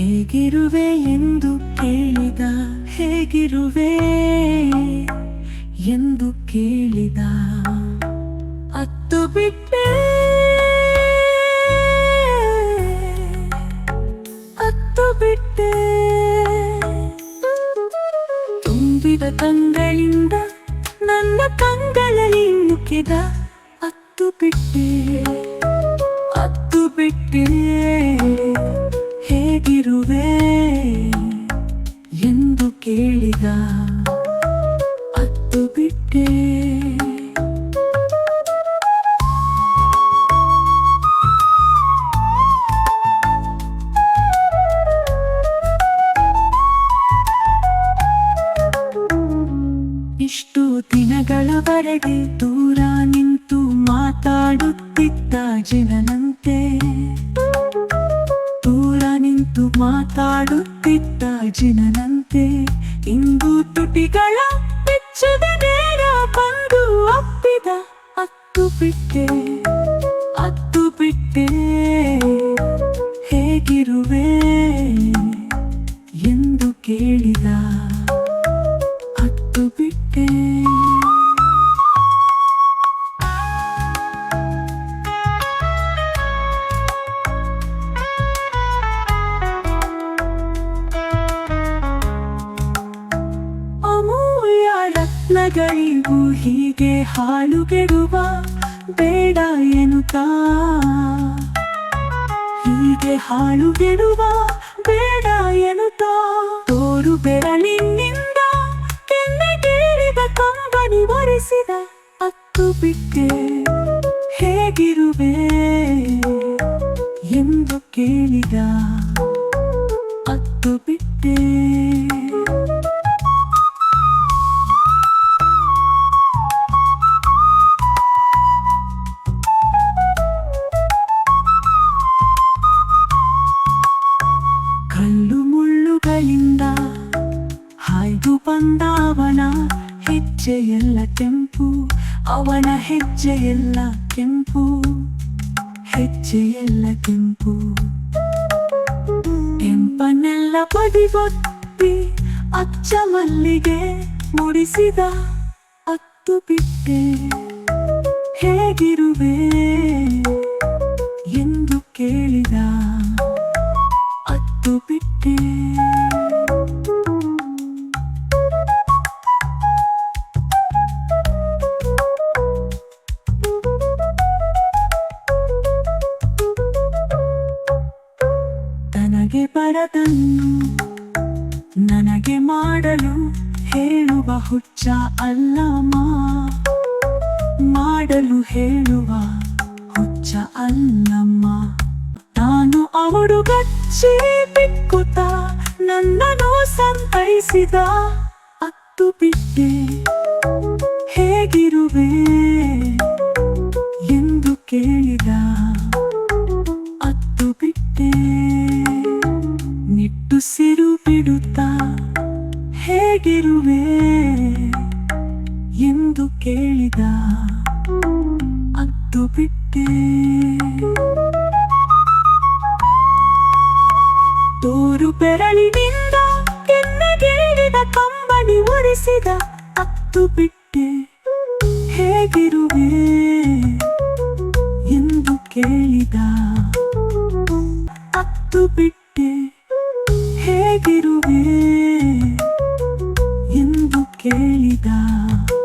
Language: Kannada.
ಹೇಗಿರುವೆ ಎಂದು ಕೇಳಿದ, ಹೇಗಿರುವೆ ಎಂದು ಕೇಳಿದ. ಅತ್ತು ಬಿಟ್ಟೆ ಅತ್ತು ಬಿಟ್ಟೆ ತುಂಬಿದ ತಂಗಳಿಂದ ನನ್ನ ತಂಗಳಲ್ಲಿ ನುಕ್ಕಿದ ಅತ್ತು ಬಿಟ್ಟೆ ಅತ್ತು ಬಿಟ್ಟೆ ಹೇಗಿರುವೆ ಎಂದು ಕೇಳಿದ. ಅತ್ತು ಬಿಟ್ಟೆ. ಇಷ್ಟು ದಿನಗಳವರೆಗೆ ದೂರ ನಿಂತು ಮಾತಾಡುತ್ತಿದ್ದ ಜನನಂತೆ ನಿಂತು ಮಾತಾಡುತ್ತಿದ್ದ ಜನನಂತೆ ಇಂದು ತುಟಿಗಳ ಬೆಚ್ಚದ ನೇರ ಬಂದು ಅಪ್ಪಿದ ಅತ್ತು ಬಿಟ್ಟೆ. ರತ್ನಗಳಿಗೂ ಹೀಗೆ ಹಾಳುಗೆಡುವ ಬೇಡ ಎನ್ನುತ್ತಾ. ಹೀಗೆ ಹಾಳುಗೆಡುವ ಬೇಡ ಎನ್ನುತ್ತಾ. ತೋರು ಬೆರಳಿನಿಂದ ಕೆನ್ನೆಗೇರಿದ ಕಂಬನಿ ಒರೆಸಿದ ಅತ್ತು ಬಿಟ್ಟೆ. ಹೇಗಿರುವೆ ಎಂದು ಕೇಳಿದ ಅತ್ತು ಬಿಟ್ಟೆ. ಕಲ್ಲು ಮುಳ್ಳುಗಳಿಂದ ಹಾಯ್ದು ಬಂದ ಅವನ ಹೆಜ್ಜೆಯೆಲ್ಲ ಕೆಂಪು, ಅವನ ಹೆಜ್ಜೆಯೆಲ್ಲ ಕೆಂಪು ಹೆಜ್ಜೆಯೆಲ್ಲ ಕೆಂಪು. ಕೆಂಪನೆಲ್ಲ ಬದಿಗೊತ್ತಿ ಅಚ್ಚ ಮಲ್ಲಿಗೆ ಮುಡಿಸಿದ ಅತ್ತು ಬಿಟ್ಟೆ. ಹೇಗಿರುವೆ? ತನಗೆ ಬರದನ್ನು ನನಗೆ ಮಾಡಲು ಹೇಳುವ ಹುಚ್ಚ ಅಲ್ಲಮ್ಮ. ಮಾಡಲು ಹೇಳುವ ಹುಚ್ಚ ಅಲ್ಲಮ್ಮ. ನಾನು ಅವಳು ಗಚ್ಚಿ ಬಿಕ್ಕುತ್ತ ನನ್ನನ್ನು ಸಂತೈಸಿದ ಅತ್ತು ಬಿಟ್ಟೆ. ಹೇಗಿರುವೆ? ಬಿಡುತ್ತಾ ಹೇಗಿರುವೆ ಎಂದು ಕೇಳಿದ ಅದ್ದು ಬಿಟ್ಟೆ. ತೋರು ಬೆರಳಿನಿಂದ ಕೆನ್ನೆಗೇರಿದ ಕಂಬನಿ ಒರೆಸಿದ ಅತ್ತು ಬಿಟ್ಟೆ. ಹೇಗಿರುವೆ ಎಂದು ಕೇಳಿದ ಅತ್ತು ಬಿಟ್ಟೆ. ಹೇಗಿರುವೆ ಎಂದು ಕೇಳಿದ